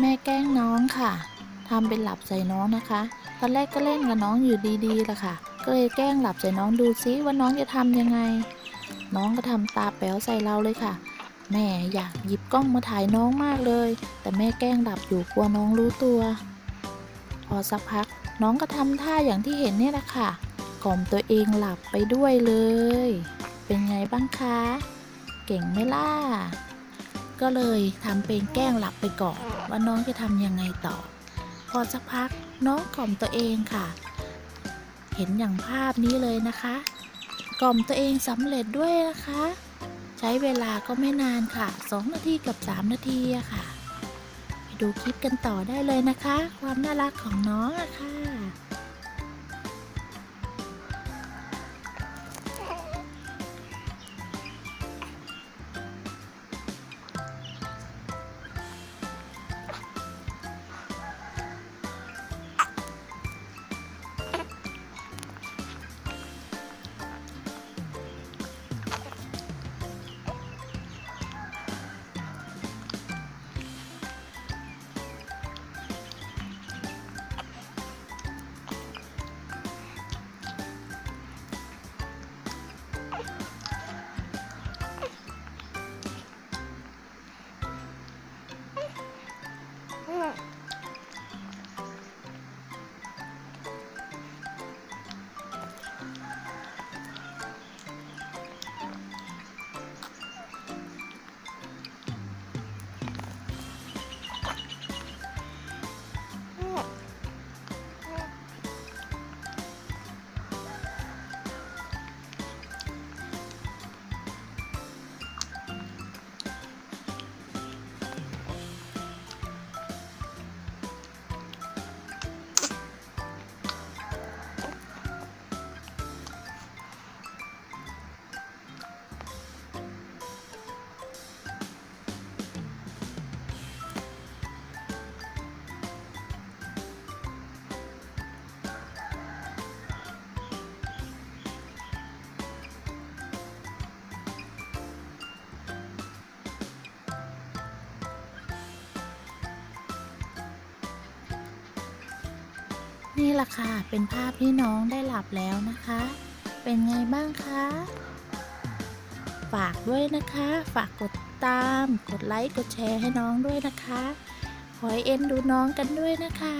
แม่แกล้งน้องค่ะทำเป็นหลับใส่น้องนะคะ ตอนแรกก็เล่นกับน้องอยู่ดีๆแหละค่ะ ก็เลยแกล้งหลับใส่น้องดูซิว่าน้องจะทำยังไง น้องก็ทำตาแป๋วใส่เราเลยค่ะแม่อยากหยิบกล้องมาถ่ายน้องมากเลย แต่แม่แกล้งหลับอยู่กลัวน้องรู้ตัว พอสักพักน้องก็ทำท่าอย่างที่เห็นเนี่ยแหละค่ะกล่อมตัวเองหลับไปด้วยเลย เป็นไงบ้างคะ เก่งไหมล่ะ ก็เลยทำเป็นแกล้งหลับไปก่อนว่าน้องจะทำยังไงต่อ พอสักพักน้องกล่อมตัวเองค่ะ เห็นอย่างภาพนี้เลยนะคะ กล่อมตัวเองสำเร็จด้วยนะคะ ใช้เวลาก็ไม่นานค่ะ 2 นาทีกับ 3 นาทีค่ะ ไปดูคลิปกันต่อได้เลยนะคะ ความน่ารักของน้องอะค่ะ นี่แหละค่ะ เป็นภาพที่น้องได้หลับแล้วนะคะ เป็นไงบ้างคะ ฝากด้วยนะคะ ฝากกดตาม กดไลค์ กดแชร์ให้น้องด้วยนะคะ ขอให้เอ็นดูน้องกันด้วยนะคะ